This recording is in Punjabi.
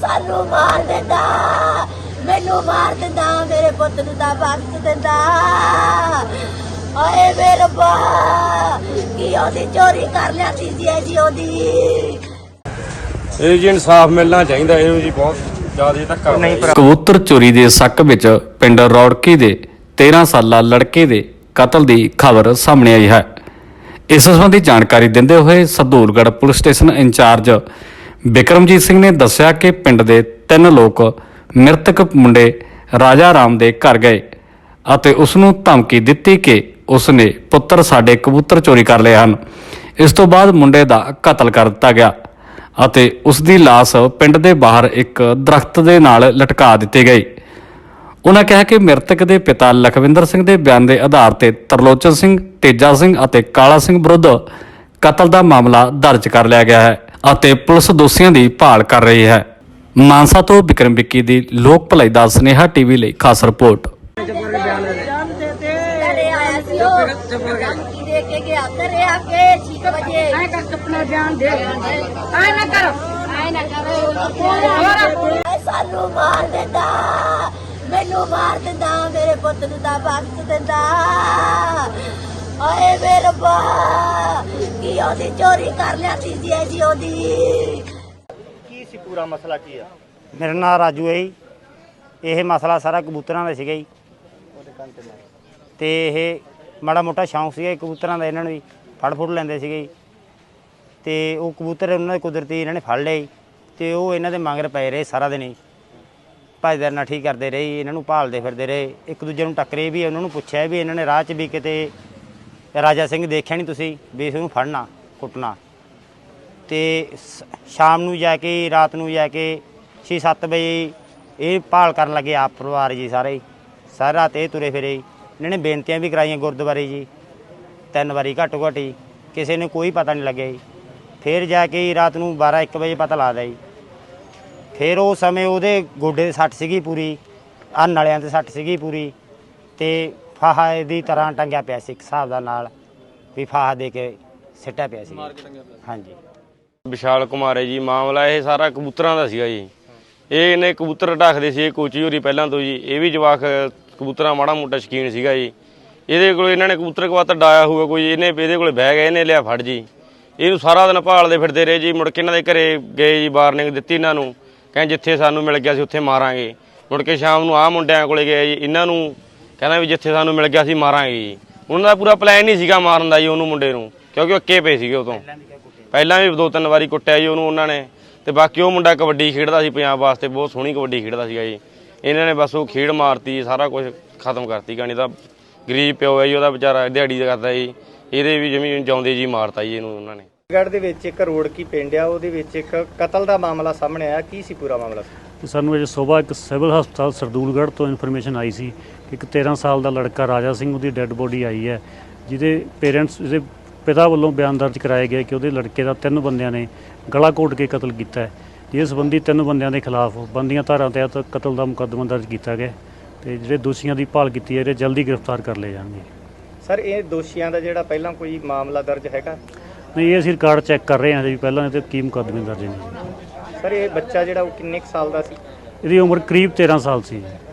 ਸਾਨੂੰ ਮਾਰ ਦਿੰਦਾ। ਮੈਨੂੰ ਮਾਰ ਦਿੰਦਾ ਮੇਰੇ ਪੁੱਤ ਨੂੰ ਤਾਂ ਬਖਸ਼ ਦਿੰਦਾ। ਓਏ ਮੇਰੇ ਰੱਬਾ ਕੀ ਉਹਦੀ ਚੋਰੀ ਕਰ ਲਿਆ ਸੀ ਜੀ ਇਹ ਜੀ ਉਹਦੀ? ਇਹ ਜੀ ਇਨਸਾਫ ਮਿਲਣਾ ਚਾਹੀਦਾ ਇਹਨੂੰ ਜੀ ਬਹੁਤ ਜ਼ਿਆਦਾ ਧੱਕਾ ਜੀ। ਕਬੂਤਰ ਚੋਰੀ ਦੇ ਸ਼ੱਕ ਵਿੱਚ ਪਿੰਡ ਰੌੜਕੀ ਦੇ 13 ਸਾਲਾ ਲੜਕੇ ਦੇ ਕਤਲ ਦੀ ਖਬਰ ਸਾਹਮਣੇ ਆਈ ਹੈ। ਇਸ ਸੰਬੰਧੀ ਜਾਣਕਾਰੀ ਦਿੰਦੇ ਹੋਏ Sadulgarh police station in charge Bikramjit Singh ਨੇ ਦੱਸਿਆ ਕਿ ਪਿੰਡ ਦੇ ਤਿੰਨ ਲੋਕ ਮ੍ਰਿਤਕ ਮੁੰਡੇ ਰਾਜਾ ਰਾਮ ਦੇ ਘਰ ਗਏ ਅਤੇ ਉਸ ਨੂੰ ਧਮਕੀ ਦਿੱਤੀ ਕਿ ਉਸ ਨੇ ਪੁੱਤਰ ਸਾਡੇ ਕਬੂਤਰ ਚੋਰੀ ਕਰ ਲਏ ਹਨ। ਇਸ ਤੋਂ ਬਾਅਦ ਮੁੰਡੇ ਦਾ ਕਤਲ ਕਰ ਦਿੱਤਾ ਗਿਆ ਅਤੇ ਉਸ ਦੀ ਲਾਸ਼ ਪਿੰਡ ਦੇ ਬਾਹਰ ਇੱਕ ਦਰਖਤ ਦੇ ਨਾਲ ਲਟਕਾ ਦਿੱਤੀ ਗਈ। ਉਹਨਾਂ ਕਿਹਾ ਕਿ ਮ੍ਰਿਤਕ ਦੇ ਪਿਤਾ ਲਖਵਿੰਦਰ ਸਿੰਘ ਦੇ ਬਿਆਨ ਦੇ ਆਧਾਰ ਤੇ ਤਰਲੋਚਨ ਸਿੰਘ, ਤੇਜਾ ਸਿੰਘ ਅਤੇ ਕਾਲਾ ਸਿੰਘ ਵਿਰੁੱਧ ਕਤਲ ਦਾ ਮਾਮਲਾ ਦਰਜ ਕਰ ਲਿਆ ਗਿਆ ਹੈ। ਅਤੇ ਪੁਲਿਸ ਦੋਸ਼ੀਆਂ ਦੀ ਭਾਲ ਕਰ ਰਹੀ ਹੈ। ਮਾਨਸਾ ਤੋਂ ਵਿਕਰਮ ਵਿੱਕੀ ਦੀ ਲੋਕ ਭਲਾਈ ਦਾ ਸੁਨੇਹਾ ਟੀਵੀ ਲਈ ਖਾਸ ਰਿਪੋਰਟ। ਘਰੇ ਆਇਆ ਸੀ ਉਹ ਧਮਕੀ ਦੇ ਕੇ ਗਿਆ ਘਰੇ ਆ ਕੇ 6 ਵਜੇ ਐ ਕਰ ਆਪਣਾ ਬਿਆਨ ਦੇ ਐ ਨਾ ਕਰ ਆਏ ਨਾ ਕਰੋ ਸਾਨੂੰ ਮਾਰ ਦਿੰਦਾ, ਮੈਨੂੰ ਮਾਰ ਦਿੰਦਾ, ਮੇਰੇ ਪੁੱਤ ਨੂੰ ਤਾਂ ਬਖਸ਼ ਦਿੰਦਾ। ਓਏ ਮੇਰੇ ਰੱਬਾ ਕੀ ਉਹਦੀ ਚੋਰੀ ਕਰ ਲਿਆ ਸੀ ਜੀ ਇਹ ਜੀ ਉਹਦੀ। ਕੀ ਸੀ ਪੂਰਾ ਮਸਲਾ ਕੀ ਆ? ਮੇਰਾ ਨਾਮ ਰਾਜੂ ਹੈ ਜੀ। ਇਹ ਮਸਲਾ ਸਾਰਾ ਕਬੂਤਰਾਂ ਦਾ ਸੀਗਾ ਜੀ। ਤੇ ਇਹ ਮਾੜਾ ਮੋਟਾ ਸ਼ੌਂਕ ਸੀਗਾ ਜੀ ਕਬੂਤਰਾਂ ਦਾ ਇਹਨਾਂ ਨੂੰ ਵੀ ਫੜ ਫੁੜ ਲੈਂਦੇ ਸੀਗੇ ਜੀ। ਤੇ ਉਹ ਕਬੂਤਰ ਉਹਨਾਂ ਦੇ ਕੁਦਰਤੀ ਇਹਨਾਂ ਨੇ ਫੜ ਲਏ ਜੀ। ਤੇ ਉਹ ਇਹਨਾਂ ਦੇ ਮਗਰ ਪਏ ਰਹੇ ਸਾਰਾ ਦਿਨ ਹੀ ਭਜਦਰ ਨੱਠੀ ਕਰਦੇ ਰਹੇ ਜੀ, ਇਹਨਾਂ ਨੂੰ ਭਾਲਦੇ ਫਿਰਦੇ ਰਹੇ। ਇੱਕ ਦੂਜੇ ਨੂੰ ਟੱਕਰੇ ਵੀ ਉਹਨਾਂ ਨੂੰ ਪੁੱਛਿਆ ਵੀ ਇਹਨਾਂ ਨੇ ਰਾਹ 'ਚ ਵੀ ਕਿਤੇ ਰਾਜਾ ਸਿੰਘ ਦੇਖਿਆ ਨਹੀਂ ਤੁਸੀਂ ਵੀ ਇਸ ਨੂੰ ਫੜਨਾ, ਕੁੱਟਣਾ। ਤੇ ਸ- ਸ਼ਾਮ ਨੂੰ ਜਾ ਕੇ, ਰਾਤ ਨੂੰ ਜਾ ਕੇ 6-7 ਵਜੇ ਇਹ ਭਾਲ ਕਰਨ ਲੱਗੇ ਆਪ ਪਰਿਵਾਰ ਜੀ ਸਾਰੇ। ਹੀ। ਸਾਰੀ ਰਾਤ ਇਹ ਤੁਰੇ ਫਿਰੇ। ਜੀ। ਇਹਨਾਂ ਨੇ ਬੇਨਤੀਆਂ ਵੀ ਕਰਾਈਆਂ ਗੁਰਦੁਆਰੇ ਜੀ। ਤਿੰਨ ਵਾਰੀ ਘੱਟੋ ਘੱਟ ਜੀ ਕਿਸੇ ਨੇ ਕੋਈ ਪਤਾ ਨਹੀਂ ਲੱਗਿਆ ਜੀ। ਫਿਰ ਜਾ ਕੇ ਜੀ ਰਾਤ ਨੂੰ 12-1 ਵਜੇ ਪਤਾ ਲੱਗਦਾ ਜੀ। ਫਿਰ ਉਹ ਸਮੇਂ ਉਹਦੇ ਗੋਡੇ 'ਤੇ ਸੱਟ ਸੀਗੀ ਪੂਰੀ। ਆ ਨਲਿਆਂ ਤੇ ਸੱਟ ਸੀਗੀ ਪੂਰੀ। ਤੇ ਫਾਹਾ ਦੀ ਤਰ੍ਹਾਂ ਟੰਗਿਆ ਪਿਆ ਸੀ ਇੱਕ ਹਿਸਾਬ ਦਾ ਨਾਲ ਵੀ ਫਾਹਾ ਦੇ ਕੇ ਸਿੱਟਿਆ ਪਿਆ ਸੀ। ਹਾਂਜੀ। ਵਿਸ਼ਾਲ ਕੁਮਾਰ ਹੈ ਜੀ ਮਾਮਲਾ ਇਹ ਸਾਰਾ ਕਬੂਤਰਾਂ ਦਾ ਸੀਗਾ ਜੀ। ਇਹ ਇਹਨੇ ਕਬੂਤਰ ਰੱਖਦੇ ਸੀ ਇਹ ਕੋਚੀ ਹੋਰੀ ਪਹਿਲਾਂ ਤੋਂ ਜੀ। ਇਹ ਵੀ ਜਵਾਕ ਕਬੂਤਰਾਂ ਮਾੜਾ ਮੋਟਾ ਸ਼ਕੀਨ ਸੀਗਾ ਜੀ। ਇਹਦੇ ਕੋਲ ਇਹਨਾਂ ਨੇ ਕਬੂਤਰ ਕਵਾਤਾ ਡਾਇਆ ਹੋਊਗਾ ਕੋਈ ਇਹਨੇ ਇਹਦੇ ਕੋਲੇ ਬਹਿ ਗਿਆ ਇਹਨੇ ਲਿਆ ਫੜ ਜੀ। ਇਹਨੂੰ ਸਾਰਾ ਦਿਨ ਭਾਲਦੇ ਫਿਰਦੇ ਰਹੇ ਜੀ। ਮੁੜ ਕੇ ਇਹਨਾਂ ਦੇ ਘਰੇ ਗਏ ਜੀ ਵਾਰਨਿੰਗ ਦਿੱਤੀ ਇਹਨਾਂ ਨੂੰ। ਕਹਿੰਦੇ ਜਿੱਥੇ ਸਾਨੂੰ ਮਿਲ ਗਿਆ ਸੀ ਉੱਥੇ ਮਾਰਾਂਗੇ। ਮੁੜ ਕੇ ਸ਼ਾਮ ਨੂੰ ਆਹ ਮੁੰਡਿਆਂ ਕੋਲੇ ਗਏ ਜੀ। ਇਹਨਾਂ ਨੂੰ ਕਹਿੰਦਾ ਵੀ ਜਿੱਥੇ ਸਾਨੂੰ ਮਿਲ ਗਿਆ ਸੀ ਮਾਰਾਂਗੇ ਜੀ। ਉਹਨਾਂ ਦਾ ਪੂਰਾ ਪਲਾਨ ਨਹੀਂ ਸੀਗਾ ਮਾਰਨ ਦਾ ਜੀ ਉਹਨੂੰ ਮੁੰਡੇ ਨੂੰ। ਕਿਉਂਕਿ ਉਹ ਅੱਕੇ ਪਏ ਸੀਗੇ ਉਦੋਂ। ਪਹਿਲਾਂ ਵੀ ਦੋ ਤਿੰਨ ਵਾਰੀ ਕੁੱਟਿਆ ਜੀ ਉਹਨੂੰ ਉਹਨਾਂ ਨੇ। ਤੇ ਬਾਕੀ ਉਹ ਮੁੰਡਾ ਕਬੱਡੀ ਖੇਡਦਾ ਸੀ ਪੰਜਾਬ ਵਾਸਤੇ, ਬਹੁਤ ਸੋਹਣੀ ਕਬੱਡੀ ਖੇਡਦਾ ਸੀਗਾ ਜੀ। ਇਹਨਾਂ ਨੇ ਬਸ ਉਹ ਖੇਡ ਮਾਰਤੀ, ਸਾਰਾ ਕੁਝ ਖਤਮ ਕਰਤੀ ਗਾਣੀ ਦਾ। ਗਰੀਬ ਪਿਓ ਹੈ ਜੀ, ਉਹਦਾ ਵਿਚਾਰਾ ਦਿਹਾੜੀ ਦਾ ਕਰਦਾ ਜੀ। ਇਹਦੇ ਵੀ ਜ਼ਮੀਨ ਜਾਉਂਦੇ ਜੀ, ਮਾਰਤਾ ਜੀ ਇਹਨੂੰ ਉਹਨਾਂ ਨੇ। ਗੜ ਦੇ ਵਿੱਚ ਇੱਕ ਰੋਡ ਕੀ ਪਿੰਡ ਆ, ਉਹਦੇ ਵਿੱਚ ਇੱਕ ਕਤਲ ਦਾ ਮਾਮਲਾ ਸਾਹਮਣੇ ਆਇਆ। ਕੀ ਸੀ ਪੂਰਾ ਮਾਮਲਾ? ਤੇ ਸਾਨੂੰ ਅਜੇ ਸਵੇਰ ਇੱਕ ਸਿਵਲ ਹਸਪਤਾਲ ਸਰਦੂਲਗੜ੍ਹ ਤੋਂ ਇਨਫੋਰਮੇਸ਼ਨ ਆਈ ਸੀ ਕਿ ਇੱਕ 13 ਸਾਲ ਦਾ ਲੜਕਾ ਰਾਜਾ ਸਿੰਘ ਉਹਦੀ ਡੈੱਡ ਬੋਡੀ ਆਈ ਹੈ ਜਿਹਦੇ ਪੇਰੈਂਟਸ ਜਿਹਦੇ ਪਿਤਾ ਵੱਲੋਂ ਬਿਆਨ ਦਰਜ ਕਰਾਇਆ ਗਿਆ ਕਿ ਉਹਦੇ ਲੜਕੇ ਦਾ ਤਿੰਨ ਬੰਦਿਆਂ ਨੇ ਗਲਾ ਘੋਟ ਕੇ ਕਤਲ ਕੀਤਾ ਹੈ। ਜਿਸ ਸੰਬੰਧੀ ਤਿੰਨ ਬੰਦਿਆਂ ਦੇ ਖਿਲਾਫ ਬੰਦੀਆਂ ਧਾਰਾ ਤਹਿਤ ਕਤਲ ਦਾ ਮੁਕੱਦਮਾ ਦਰਜ ਕੀਤਾ ਗਿਆ ਤੇ ਜਿਹੜੇ ਦੋਸ਼ੀਆਂ ਦੀ ਭਾਲ ਕੀਤੀ ਹੈ ਇਹ ਜਲਦੀ ਗ੍ਰਿਫਤਾਰ ਕਰ ਲਏ ਜਾਣਗੇ। ਸਰ ਇਹ ਦੋਸ਼ੀਆਂ ਦਾ ਜਿਹੜਾ ਪਹਿਲਾਂ ਕੋਈ ਮਾਮਲਾ ਦਰਜ ਹੈਗਾ? ਨਹੀਂ ਇਹ ਅਸੀਂ ਰਿਕਾਰਡ ਚੈੱਕ ਕਰ ਰਹੇ ਹਾਂ ਜੀ ਪਹਿਲਾਂ ਇਹ ਤੇ ਕੀ ਮੁਕੱਦਮੇ ਦਰਜ ਨੇ। ਸਰ, ਇਹ ਬੱਚਾ ਜਿਹੜਾ ਉਹ ਕਿੰਨੇ ਕੁ ਸਾਲ ਦਾ ਸੀ ਇਹਦੀ ਉਮਰ ਕਰੀਬ 13 ਸਾਲ ਸੀ ਜੀ।